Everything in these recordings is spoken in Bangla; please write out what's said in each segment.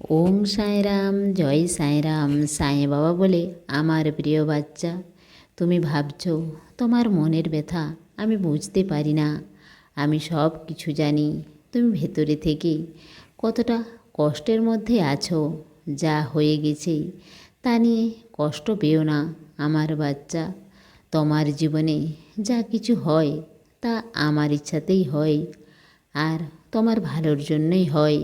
ওম সাঁয়রাম জয় সাঁয়রাম সাঁই বাবা বলে আমার প্রিয় বাচ্চা, তুমি ভাবছ তোমার মনের ব্যথা, আমি বুঝতে পারি না। আমি সব কিছু জানি, তুমি ভেতরে থেকে কতটা কষ্টের মধ্যে আছো, যা হয়ে গেছে তা নিয়ে কষ্ট পেও না আমার বাচ্চা। তোমার জীবনে যা কিছু হয় তা আমার ইচ্ছাতেই হয়, আর তোমার ভালোর জন্যই হয়।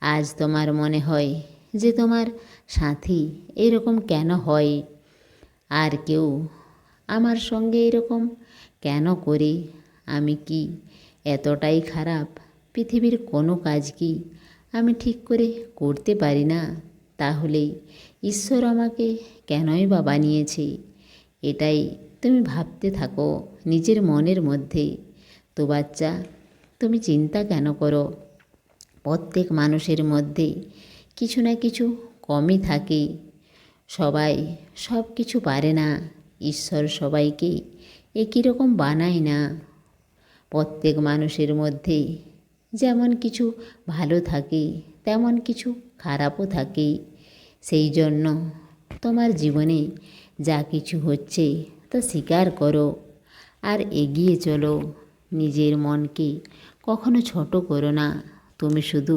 আজ তোমার মনে হয় যে তোমার সাথী এরকম কেন হয়? আর কেউ আমার সঙ্গে এরকম কেন করে? আমি কি এতটাই খারাপ? পৃথিবীর কোনো কাজ কি আমি ঠিক করে করতে পারি না? তাহলে ঈশ্বর আমাকে কেনই বা বানিয়েছে? এটাই তুমি ভাবতে থাকো নিজের মনের মধ্যে। তো বাচ্চা, তুমি চিন্তা কেন করো? প্রত্যেক মানুষের মধ্যে কিছু না কিছু কমই থাকে। সবাই সব কিছু পারে না। ঈশ্বর সবাইকে একই রকম বানায় না। প্রত্যেক মানুষের মধ্যে যেমন কিছু ভালো থাকে, তেমন কিছু খারাপও থাকে। সেই জন্য তোমার জীবনে যা কিছু হচ্ছে তা স্বীকার করো আর এগিয়ে চলো। নিজের মনকে কখনো ছোট করো না। তুমি শুধু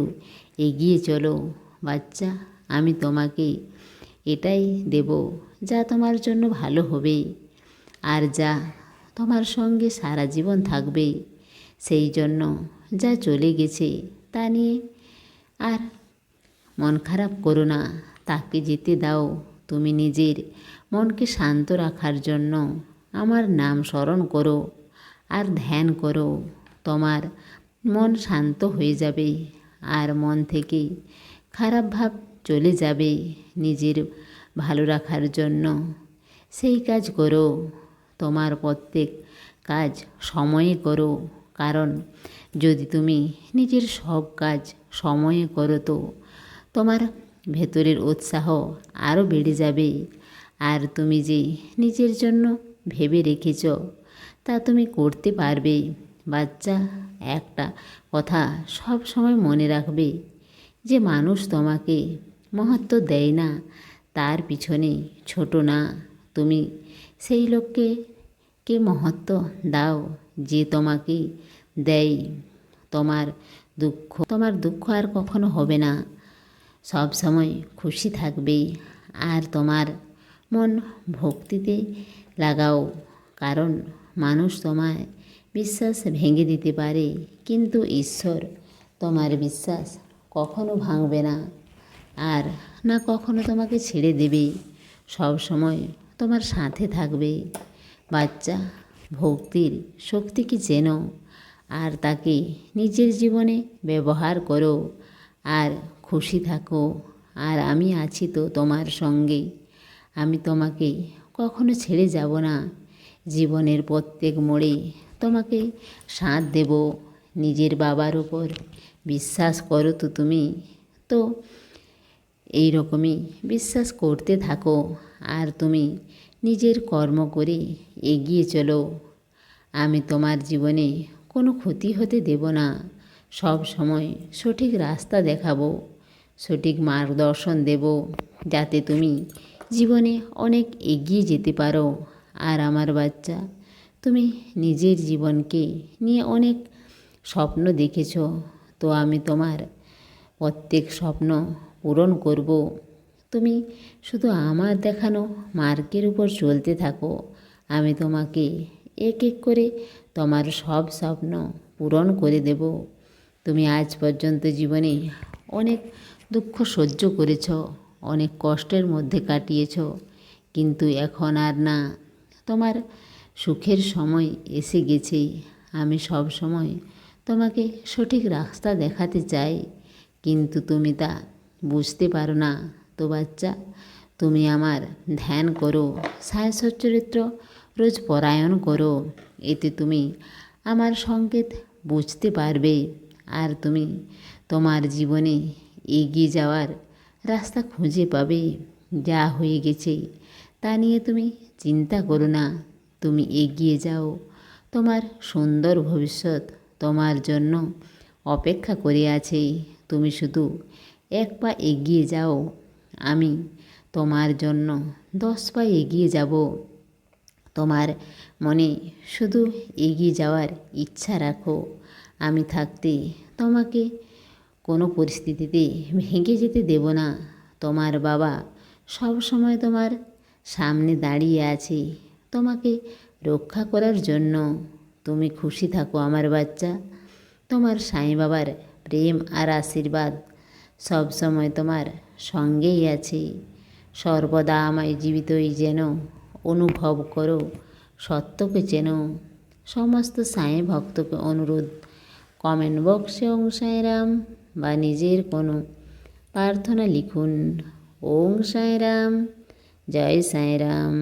এগিয়ে চলো, বাচ্চা, আমি তোমাকে এটাই দেব যা তোমার জন্য ভালো হবে। আর যা তোমার সঙ্গে সারা জীবন থাকবে, সেই জন্য যা চলে গেছে তা নিয়ে আর মন খারাপ করো না, তাকে যেতে দাও। তুমি নিজের মনকে শান্ত রাখার জন্য আমার নাম স্মরণ করো আর ধ্যান করো। তোমার মন শান্ত হয়ে যাবে আর মন থেকে খারাপ ভাব চলে যাবে নিজের ভালো রাখার জন্য। সেই কাজ করো, তোমার প্রত্যেক কাজ সময়ে করো, কারণ যদি তুমি নিজের সব কাজ সময়ে করো তো তোমার ভেতরের উৎসাহ আরও বেড়ে যাবে। আর তুমি যে নিজের জন্য ভেবে রেখেছ, তা তুমি করতে পারবে। বাচ্চা, একটা কথা সব সময় মনে রাখবে যে মানুষ তোমাকে মহত্ব দেয় না, তার পিছনে ছোট না। তুমি সেই লোককে কে মহত্ব দাও যে তোমাকে দেয়? তোমার দুঃখ তোমার দুঃখ আর কখনো হবে না। সব সময় খুশি থাকবে আর তোমার মন ভক্তিতে লাগাও, কারণ মানুষ তোমায় বিশ্বাস ভেঙে দিতে পারে, কিন্তু ঈশ্বর তোমার বিশ্বাস কখনো ভাঙবে না। আর না কখনো তোমাকে ছেড়ে দেবে, সব সময় তোমার সাথে থাকবে। বাচ্চা, ভক্তির শক্তিকে চেনো আর তাকে নিজের জীবনে ব্যবহার করো, আর খুশি থাকো, আর আমি আছি তো তোমার সঙ্গে। আমি তোমাকে কখনো ছেড়ে যাব না। জীবনের প্রত্যেক মোড়ে তোমাকে সাথ দেব। নিজের বাবার উপর বিশ্বাস করো তো তুমি। তো এই রকমই বিশ্বাস করতে থাকো আর তুমি নিজের কর্ম করে এগিয়ে চলো। আমি তোমার জীবনে কোনো ক্ষতি হতে দেব না। সব সময় সঠিক রাস্তা দেখাবো, সঠিক মার্গদর্শন দেব, যাতে তুমি জীবনে অনেক এগিয়ে যেতে পারো। আর আমার বাচ্চা তুমি নিজের জীবনকে নিয়ে অনেক স্বপ্ন দেখেছ, তো আমি তোমার প্রত্যেক স্বপ্ন পূরণ করব। তুমি শুধু আমার দেখানো মার্কের উপর চলতে থাকো। আমি তোমাকে এক এক করে তোমার সব স্বপ্ন পূরণ করে দেব। তুমি আজ পর্যন্ত জীবনে অনেক দুঃখ সহ্য করেছ, অনেক কষ্টের মধ্যে কাটিয়েছ, কিন্তু এখন আর না। তোমার সুখের সময় এসে গেছে। আমি সব সময় তোমাকে সঠিক রাস্তা দেখাতে চাই, কিন্তু তুমি তা বুঝতে পারো না। তো বাচ্চা, তুমি আমার ধ্যান করো সায় চরিত্র রোজ পরায়ণ করো, এতে তুমি আমার সংকেত বুঝতে পারবে। আর তুমি তোমার জীবনে এগিয়ে যাওয়ার রাস্তা খুঁজে পাবে। যা হয়ে গেছে, তা নিয়ে তুমি চিন্তা করো না। তুমি এগিয়ে যাও। তোমার সুন্দর ভবিষ্যৎ তোমার জন্য অপেক্ষা করে আছে। তুমি শুধু এক পা এগিয়ে যাও। আমি তোমার জন্য দশ পা এগিয়ে যাব। তোমার মনে শুধু এগিয়ে যাওয়ার ইচ্ছা রাখো। আমি থাকতে তোমাকে কোনো পরিস্থিতিতে ভেঙে যেতে দেব না। তোমার বাবা সব সময় তোমার সামনে দাঁড়িয়ে আছে। তোমাকে রক্ষা করার জন্য। তুমি খুশি থাকো আমার বাচ্চা। তোমার সাই বাবার প্রেম আর আশীর্বাদ সবসময় তোমার সঙ্গেই আছে। সর্বদা আমায় জীবিতই যেন অনুভব করো, সত্যকে চেনো। সমস্ত সাঁই ভক্তকে অনুরোধ। কমেন্ট বক্সে ওং সাঁইরাম বা নিজের কোনো প্রার্থনা লিখুন। ওং সাঁইরাম জয় সাঁইরাম